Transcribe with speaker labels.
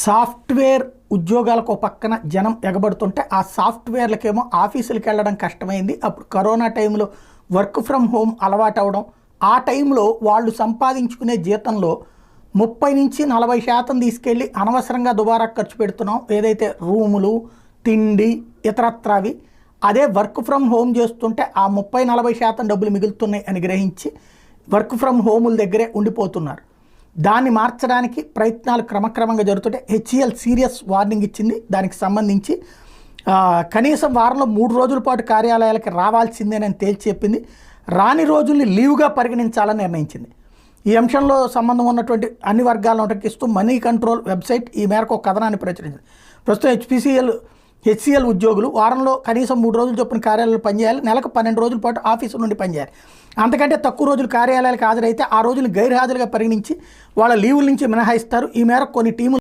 Speaker 1: Software ఉద్యోగాలకు పక్కన జనం ఎగబడుతుంటే ఆ సాఫ్ట్వేర్లకేమో ఆఫీసులకు వెళ్ళడం కష్టమైంది. అప్పుడు కరోనా టైంలో వర్క్ ఫ్రమ్ హోమ్ అలవాటు అవడం ఆ టైంలో వాళ్ళు సంపాదించుకునే జీతంలో ముప్పై నుంచి నలభై శాతం తీసుకెళ్ళి అనవసరంగా దుబారా ఖర్చు పెడుతున్నాం. ఏదైతే రూములు తిండి ఇతరత్రావి అదే వర్క్ ఫ్రమ్ హోమ్ చేస్తుంటే ఆ ముప్పై నలభై శాతం డబ్బులు మిగులుతున్నాయి అని గ్రహించి వర్క్ ఫ్రమ్ హోముల దగ్గరే ఉండిపోతున్నారు. దాన్ని మార్చడానికి ప్రయత్నాలు క్రమక్రమంగా జరుగుతుంటే హెచ్ఈఎల్ సీరియస్ వార్నింగ్ ఇచ్చింది. దానికి సంబంధించి కనీసం వారంలో మూడు రోజుల పాటు కార్యాలయాలకి రావాల్సిందేనని తేల్చి చెప్పింది. రాని రోజుల్ని లీవ్గా పరిగణించాలని నిర్ణయించింది. ఈ అంశంలో సంబంధం ఉన్నటువంటి అన్ని వర్గాలను ఉటంకిస్తూ మనీ కంట్రోల్ వెబ్సైట్ ఈ మేరకు ఒక కథనాన్ని ప్రచురించింది. ప్రస్తుతం హెచ్పిసిఎల్ హెచ్సిఎల్ ఉద్యోగులు వారంలో కనీసం మూడు రోజులు చొప్పున కార్యాలయాలు పనిచేయాలి నెలకు పన్నెండు రోజుల పాటు ఆఫీసు నుండి పనిచేయాలి. అంతకంటే తక్కువ రోజులు కార్యాలయాలకు హాజరైతే ఆ రోజులు గైర్హాజరుగా పరిగణించి వాళ్ళ లీవుల నుంచి మినహాయిస్తారు. ఈ మేరకు కొన్ని టీములు